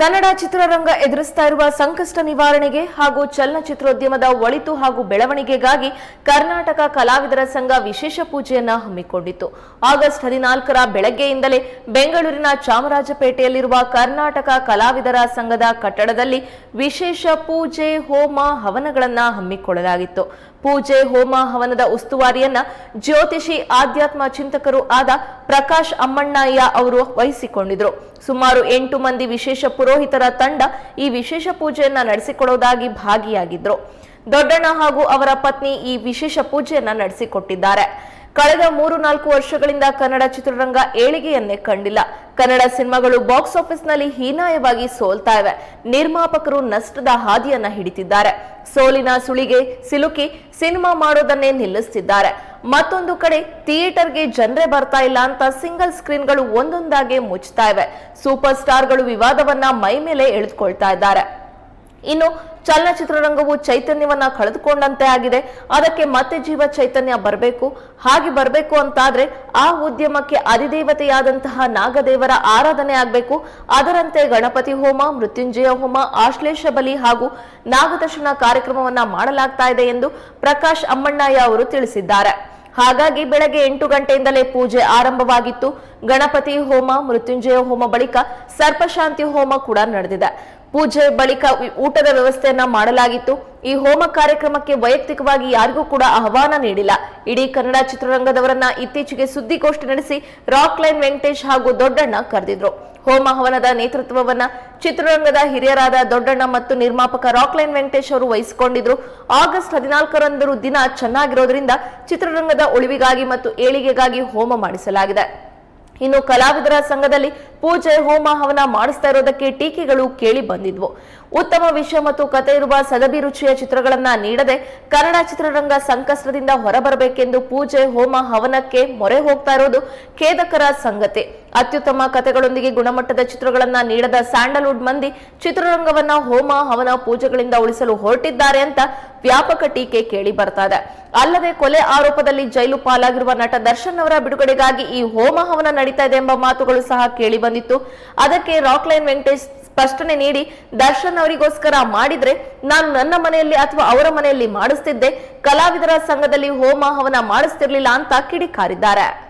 ಕನ್ನಡ ಚಿತ್ರರಂಗ ಎದುರಿಸ್ತಾ ಇರುವ ಸಂಕಷ್ಟ ನಿವಾರಣೆಗೆ ಹಾಗೂ ಚಲನಚಿತ್ರೋದ್ಯಮದ ಒಳಿತು ಹಾಗೂ ಬೆಳವಣಿಗೆಗಾಗಿ ಕರ್ನಾಟಕ ಕಲಾವಿದರ ಸಂಘ ವಿಶೇಷ ಪೂಜೆಯನ್ನ ಹಮ್ಮಿಕೊಂಡಿತ್ತು. ಆಗಸ್ಟ್ ಹದಿನಾಲ್ಕರ ಬೆಳಗ್ಗೆಯಿಂದಲೇ ಬೆಂಗಳೂರಿನ ಚಾಮರಾಜಪೇಟೆಯಲ್ಲಿರುವ ಕರ್ನಾಟಕ ಕಲಾವಿದರ ಸಂಘದ ಕಟ್ಟಡದಲ್ಲಿ ವಿಶೇಷ ಪೂಜೆ, ಹೋಮ, ಹವನಗಳನ್ನ ಹಮ್ಮಿಕೊಳ್ಳಲಾಗಿತ್ತು. ಪೂಜೆ, ಹೋಮ, ಹವನದ ಉಸ್ತುವಾರಿಯನ್ನ ಜ್ಯೋತಿಷಿ ಆಧ್ಯಾತ್ಮ ಚಿಂತಕರು ಆದ ಪ್ರಕಾಶ್ ಅಮ್ಮಣ್ಣಯ್ಯ ಅವರು ವಹಿಸಿಕೊಂಡಿದ್ರು. ಸುಮಾರು ಎಂಟು ಮಂದಿ ವಿಶೇಷ ಪುರೋಹಿತರ ತಂಡ ಈ ವಿಶೇಷ ಪೂಜೆಯನ್ನ ನಡೆಸಿಕೊಡೋದಾಗಿ ಭಾಗಿಯಾಗಿದ್ರು. ದೊಡ್ಡಣ್ಣ ಹಾಗೂ ಅವರ ಪತ್ನಿ ಈ ವಿಶೇಷ ಪೂಜೆಯನ್ನ ನಡೆಸಿಕೊಟ್ಟಿದ್ದಾರೆ. ಕಳೆದ ಮೂರು ನಾಲ್ಕು ವರ್ಷಗಳಿಂದ ಕನ್ನಡ ಚಿತ್ರರಂಗ ಏಳಿಗೆಯನ್ನೇ ಕಂಡಿಲ್ಲ. ಕನ್ನಡ ಸಿನಿಮಾಗಳು ಬಾಕ್ಸ್ ಆಫೀಸ್ನಲ್ಲಿ ಹೀನಾಯವಾಗಿ ಸೋಲ್ತಾ ಇವೆ. ನಿರ್ಮಾಪಕರು ನಷ್ಟದ ಹಾದಿಯನ್ನ ಹಿಡಿತಿದ್ದಾರೆ. ಸೋಲಿನ ಸುಳಿಗೆ ಸಿಲುಕಿ ಸಿನಿಮಾ ಮಾಡೋದನ್ನೇ ನಿಲ್ಲಿಸ್ತಿದ್ದಾರೆ. ಮತ್ತೊಂದು ಕಡೆ ಥಿಯೇಟರ್ಗೆ ಜನರೇ ಬರ್ತಾ ಇಲ್ಲ ಅಂತ ಸಿಂಗಲ್ ಸ್ಕ್ರೀನ್ಗಳು ಒಂದೊಂದಾಗಿ ಮುಚ್ಚುತ್ತಾ ಇವೆ. ಸೂಪರ್ ಸ್ಟಾರ್ಗಳು ವಿವಾದವನ್ನ ಮೈ ಮೇಲೆ ಎಳೆದುಕೊಳ್ತಾ ಇದ್ದಾರೆ. ಇನ್ನು ಚಲನಚಿತ್ರರಂಗವು ಚೈತನ್ಯವನ್ನ ಕಳೆದುಕೊಂಡಂತೆ ಆಗಿದೆ. ಅದಕ್ಕೆ ಮತ್ತೆ ಜೀವ ಚೈತನ್ಯ ಬರಬೇಕು. ಹಾಗೆ ಬರಬೇಕು ಅಂತಾದ್ರೆ ಆ ಉದ್ಯಮಕ್ಕೆ ಅಧಿದೇವತೆಯಾದಂತಹ ನಾಗದೇವರ ಆರಾಧನೆ ಆಗಬೇಕು. ಅದರಂತೆ ಗಣಪತಿ ಹೋಮ, ಮೃತ್ಯುಂಜಯ ಹೋಮ, ಆಶ್ಲೇಷ ಬಲಿ ಹಾಗೂ ನಾಗದರ್ಶನ ಕಾರ್ಯಕ್ರಮವನ್ನ ಮಾಡಲಾಗ್ತಾ ಇದೆ ಎಂದು ಪ್ರಕಾಶ್ ಅಮ್ಮಣ್ಣಯ್ಯ ಅವರು ತಿಳಿಸಿದ್ದಾರೆ. ಹಾಗಾಗಿ ಬೆಳಗ್ಗೆ ಎಂಟು ಗಂಟೆಯಿಂದಲೇ ಪೂಜೆ ಆರಂಭವಾಗಿತ್ತು. ಗಣಪತಿ ಹೋಮ, ಮೃತ್ಯುಂಜಯ ಹೋಮ ಬಳಿಕ ಸರ್ಪಶಾಂತಿ ಹೋಮ ಕೂಡ ನಡೆದಿದೆ. ಪೂಜೆ ಬಳಿಕ ಊಟದ ವ್ಯವಸ್ಥೆಯನ್ನ ಮಾಡಲಾಗಿತ್ತು. ಈ ಹೋಮ ಕಾರ್ಯಕ್ರಮಕ್ಕೆ ವೈಯಕ್ತಿಕವಾಗಿ ಯಾರಿಗೂ ಕೂಡ ಆಹ್ವಾನ ನೀಡಿಲ್ಲ. ಇಡೀ ಕನ್ನಡ ಚಿತ್ರರಂಗದವರನ್ನ ಇತ್ತೀಚೆಗೆ ಸುದ್ದಿಗೋಷ್ಠಿ ನಡೆಸಿ ರಾಕ್ ಲೈನ್ ವೆಂಕಟೇಶ್ ಹಾಗೂ ದೊಡ್ಡಣ್ಣ ಕರೆದಿದ್ರು. ಹೋಮ ಹವನದ ನೇತೃತ್ವವನ್ನ ಚಿತ್ರರಂಗದ ಹಿರಿಯರಾದ ದೊಡ್ಡಣ್ಣ ಮತ್ತು ನಿರ್ಮಾಪಕ ರಾಕ್ ಲೈನ್ ವೆಂಕಟೇಶ್ ಅವರು ವಹಿಸಿಕೊಂಡಿದ್ರು. ಆಗಸ್ಟ್ ಹದಿನಾಲ್ಕರಂದು ದಿನ ಚೆನ್ನಾಗಿರೋದ್ರಿಂದ ಚಿತ್ರರಂಗದ ಉಳಿವಿಗಾಗಿ ಮತ್ತು ಏಳಿಗೆಗಾಗಿ ಹೋಮ ಮಾಡಿಸಲಾಗಿದೆ. ಇನ್ನು ಕಲಾವಿದರ ಸಂಘದಲ್ಲಿ ಪೂಜೆ ಹೋಮ ಹವನ ಮಾಡಿಸ್ತಾ ಇರೋದಕ್ಕೆ ಟೀಕೆಗಳು ಕೇಳಿ ಬಂದಿದ್ವು. ಉತ್ತಮ ವಿಷಯ ಮತ್ತು ಕತೆ ಇರುವ ಸದಭಿರುಚಿಯ ಚಿತ್ರಗಳನ್ನ ನೀಡದೆ ಕನ್ನಡ ಚಿತ್ರರಂಗ ಸಂಕಷ್ಟದಿಂದ ಹೊರಬರಬೇಕೆಂದು ಪೂಜೆ, ಹೋಮ, ಹವನಕ್ಕೆ ಮೊರೆ ಹೋಗ್ತಾ ಇರೋದು ಖೇದಕರ ಸಂಗತಿ. ಅತ್ಯುತ್ತಮ ಕತೆಗಳೊಂದಿಗೆ ಗುಣಮಟ್ಟದ ಚಿತ್ರಗಳನ್ನ ನೀಡದ ಸ್ಯಾಂಡಲ್ವುಡ್ ಮಂದಿ ಚಿತ್ರರಂಗವನ್ನ ಹೋಮ, ಹವನ ಪೂಜೆಗಳಿಂದ ಉಳಿಸಲು ಹೊರಟಿದ್ದಾರೆ ಅಂತ ವ್ಯಾಪಕ ಟೀಕೆ ಕೇಳಿ ಬರ್ತಾ ಇದೆ. ಅಲ್ಲದೆ ಕೊಲೆ ಆರೋಪದಲ್ಲಿ ಜೈಲು ಪಾಲಾಗಿರುವ ನಟ ದರ್ಶನ್ ಅವರ ಬಿಡುಗಡೆಗಾಗಿ ಈ ಹೋಮ, ಹವನ ನಡೀತಾ ಇದೆ ಎಂಬ ಮಾತುಗಳು ಸಹ ಕೇಳಿ ಬಂದಿತ್ತು. ಅದಕ್ಕೆ ರಾಕ್ಲೈನ್ ವೆಂಕಟೇಶ್ ಸ್ಪಷ್ಟನೆ ನೀಡಿ ದರ್ಶನ್ ಅವರಿಗೋಸ್ಕರ ಮಾಡಿದ್ರೆ ನಾನು ನನ್ನ ಮನೆಯಲ್ಲಿ ಅಥವಾ ಅವರ ಮನೆಯಲ್ಲಿ ಮಾಡಿಸ್ತಿದ್ದೆ. ಕಲಾವಿದರ ಸಂಘದಲ್ಲಿ ಹೋಮ ಹವನ ಮಾಡಿಸ್ತಿರ್ಲಿಲ್ಲ ಅಂತ ಕಿಡಿಕಾರಿದ್ದಾರೆ.